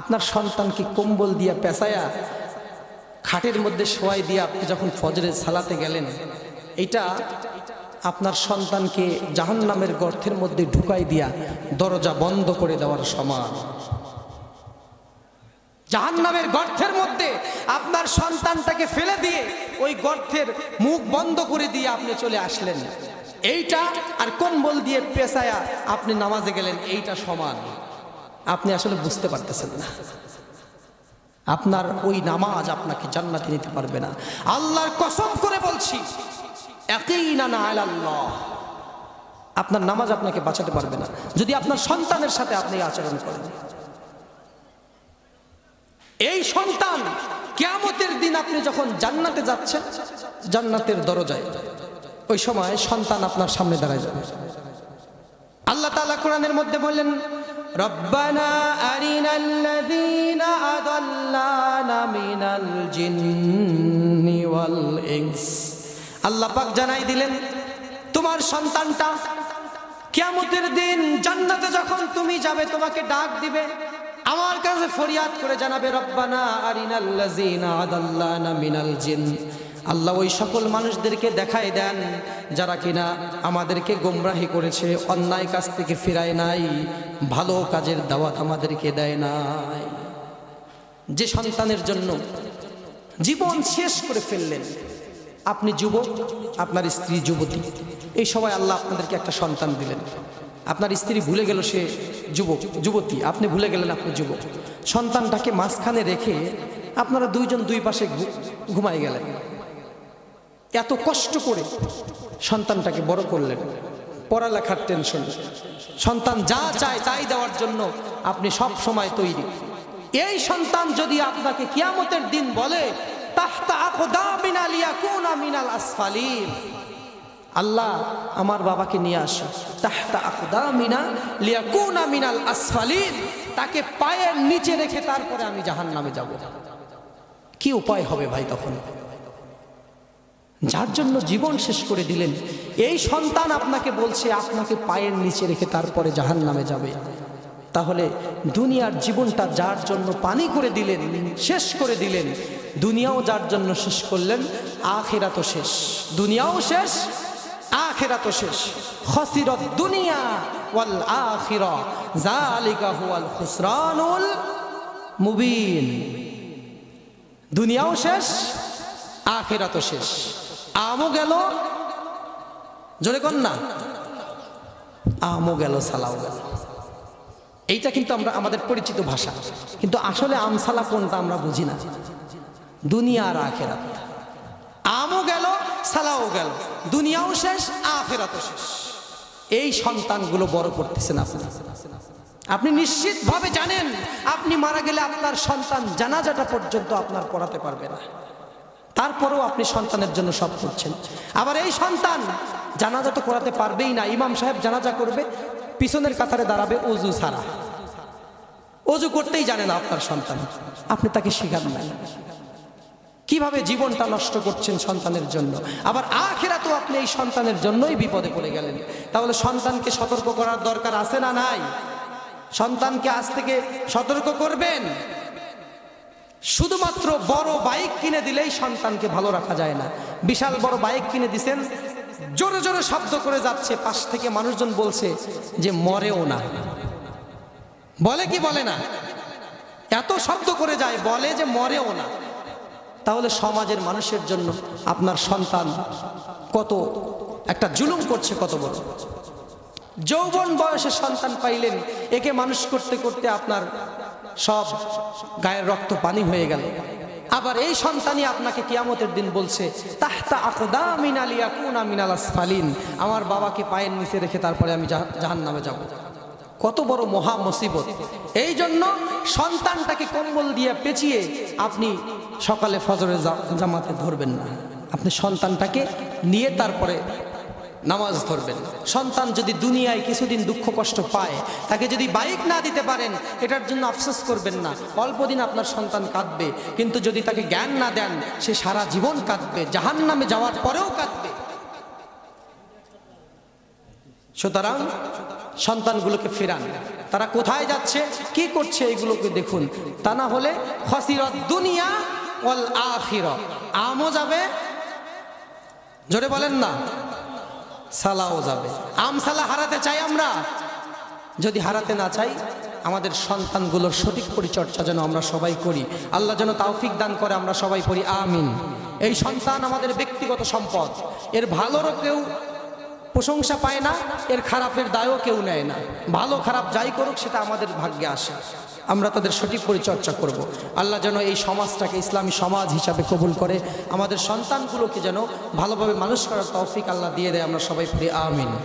আপনার সন্তানকে কম্বল দিয়া পেঁচায়া, খাটের মধ্যে শোয়াই দিয়ে আপনি যখন ফজরের সালাতে গেলেন, এইটা আপনার সন্তানকে জাহান্নামের গর্থের মধ্যে ঢুকাই দিয়া দরজা বন্ধ করে দেওয়ার সমান। জাহান্নামের গর্থের মধ্যে আপনার সন্তানটাকে ফেলে দিয়ে ওই গর্তের মুখ বন্ধ করে দিয়ে আপনি চলে আসলেন। এইটা আর কম্বল দিয়ে পেশায়া আপনি নামাজে গেলেন, এইটা সমান। আপনি আসলে বুঝতে পারতেছেন না। আপনার ওই নামাজ আপনাকে জান্নাতে নিতে পারবে না। আল্লাহর কসম করে বলছি একই না না আল্লাহ আপনার নামাজ আপনাকে বাঁচাতে পারবে না। যদি আপনার সন্তানের সাথে আপনি আচরণ করেন, এই সন্তান কেয়ামতের দিন আপনি যখন জান্নাতে যাচ্ছেন, জান্নাতের দরজায়, ওই সময় সন্তান আপনার সামনে দাঁড়ায় যাবে। আল্লাহ তাআলা কোরআনের মধ্যে বললেন রব্বানা আরিনাল্লাযীনা আদাল্লানা মিনাল জিন্নি ওয়াল ইনস। আল্লাহ পাক জানাই দিলেন, তোমার সন্তানটা কিয়ামতের দিন জান্নাতে যখন তুমি যাবে, তোমাকে ডাক দিবে, আমার কাছে ফরিয়াদ করে জানাবে, রব্বানা আরিনাল্লাযীনা আদাল্লানা মিনাল জিন। আল্লাহ ওই সকল মানুষদেরকে দেখায় দেন, যারা কিনা আমাদেরকে গোমরাহি করেছে, অন্যায় কাজ থেকে ফিরায় নাই, ভালো কাজের দাওয়াত আমাদেরকে দেয় নাই। যে সন্তানের জন্য জীবন শেষ করে ফেললেন, আপনি যুবক, আপনার স্ত্রী যুবতী, এই সময় আল্লাহ আপনাদেরকে একটা সন্তান দিলেন। আপনার স্ত্রী ভুলে গেল সে যুবক, যুবতী, আপনি ভুলে গেলেন আপনি যুবক। সন্তানটাকে মাঝখানে রেখে আপনারা দুইজন দুই পাশে ঘু- ঘুমায় গেলেন। এত কষ্ট করে সন্তানটাকে বড় করলেন। পড়ালেখার টেনশন সন্তান যা চায় তাই দেওয়ার জন্য আপনি সব সময় তৈরি। এই সন্তান যদি আপনাকে কিয়ামতের দিন বলে আল্লাহ আমার বাবাকে নিয়ে আসো তাহতা লিয়াকুনা মিনাল আসফালিন। তাকে পায়ের নিচে রেখে তারপরে আমি জাহান্নামে যাব। কি উপায় হবে ভাই তখন? যার জন্য জীবন শেষ করে দিলেন। এই সন্তান আপনাকে বলছে, আপনাকে পায়ের নিচে রেখে তারপরে জাহান নামে যাবে। তাহলে দুনিয়ার জীবনটা যার জন্য পানি করে দিলেন, শেষ করে দিলেন, দুনিয়াও যার জন্য শেষ করলেন আখেরা তো শেষ। দুনিয়াও শেষ আখেরা তো শেষ। খসিরত দুনিয়া ওয়াল আখিরা জালিকা হুয়াল খুসরানুল মুবিন। দুনিয়াও শেষ আখেরা তো শেষ। আমও গেল। জোরে কর না। আমও গেল, সালাও গেল। এইটা কিন্তু আমরা, আমাদের পরিচিত ভাষা। কিন্তু আসলে আমসালা কোনটা আমরা বুঝি না। দুনিয়া আর আখেরাত। আমও গেল, সালাও গেল। দুনিয়াও শেষ, আখেরাতও শেষ। এই সন্তানগুলো বড় করতেছেন আপনি। আপনি নিশ্চিতভাবে জানেন, আপনি মারা গেলে আপনার সন্তান জানাজাটা পর্যন্ত আপনার পড়াতে পারবে না। তারপরেও আপনি সন্তানের জন্য সব করছেন। আবার এই সন্তান জানাজা তো করাতে পারবেই না। ইমাম সাহেব জানাজা করবে, পিছনের কাতারে দাঁড়াবে অজু ছাড়া। অজু করতেই জানে না আপনার সন্তান। আপনি তাকে শিখান নাই কীভাবে জীবনটা নষ্ট করছেন সন্তানের জন্য? আবার আখেরা তো আপনি এই সন্তানের জন্যই বিপদে পড়ে গেলেন। তাহলে সন্তানকে সতর্ক করার দরকার আছে না নাই? সন্তানকে আজ থেকে সতর্ক করবেন? শুধুমাত্র বড় বাইক কিনে দিলেই সন্তানকে ভালো রাখা যায় না। বিশাল বড় বাইক কিনে দিছেন, জোরে জোরে শব্দ করে যাচ্ছে, পাশ থেকে মানুষজন বলছে যে মরেও না। বলে কি বলে না? এত শব্দ করে যায়, বলে যে মরেও না। তাহলে সমাজের মানুষের জন্য আপনার সন্তান কত, একটা জুলুম করছে কত বড়? যৌবন বয়সে সন্তান পাইলেন, একে মানুষ করতে করতে আপনার সব গায়ের রক্ত পানি হয়ে গেল। আবার এই সন্তানই আপনাকে কিয়ামতের দিন বলছে, তাহতা আকদা মিনাল ইয়াকুনা মিনাল আসফালিন। আমার বাবাকে পায়ের নিচে রেখে তারপরে আমি জাহান নামে যাব। কত বড় মহা মুসিবত। এই জন্য সন্তানটাকে কম্বল দিয়ে পেঁচিয়ে আপনি সকালে ফজরে জামাতে ধরবেন না। আপনি সন্তানটাকে নিয়ে তারপরে নামাজ ধরবেন। সন্তান যদি দুনিয়ায় কিছুদিন দুঃখ কষ্ট পায়, তাকে যদি বাইক না দিতে পারেন, এটার জন্য আফসোস করবেন না। অল্প দিন আপনার সন্তান কাঁদবে, কিন্তু যদি তাকে জ্ঞান না দেন, সে সারা জীবন কাঁদবে জাহান নামে যাওয়ার পরেও কাঁদবে। সুতরাং সন্তানগুলোকে ফেরান। তারা কোথায় যাচ্ছে, কি করছে, এগুলোকে দেখুন। তা না হলে খসিরত দুনিয়া আখির আমও যাবে, জোরে বলেন না। সালাও যাবে। আম সালা হারাতে চাই আমরা? যদি হারাতে না চাই, আমাদের সন্তানগুলোর সঠিক পরিচর্যা যেন আমরা সবাই করি। আল্লাহ যেন তাওফিক দান করে, আমরা সবাই করি আমিন। এই সন্তান আমাদের ব্যক্তিগত সম্পদ। এর ভালোরও কেউ প্রশংসা পায় না, এর খারাপের দায়ও কেউ নেয় না। ভালো খারাপ যাই করুক, সেটা আমাদের ভাগ্যে আসে। আমরা তাদের সঠিক পরিচর্যা করব। আল্লাহ যেন এই সমাজটাকে ইসলামী সমাজ হিসাবে কবুল করে, আমাদের সন্তানগুলোকে যেন ভালোভাবে মানুষ করার তৌফিক আল্লাহ দিয়ে দেয়। আমরা সবাই ফিরে, আমিন।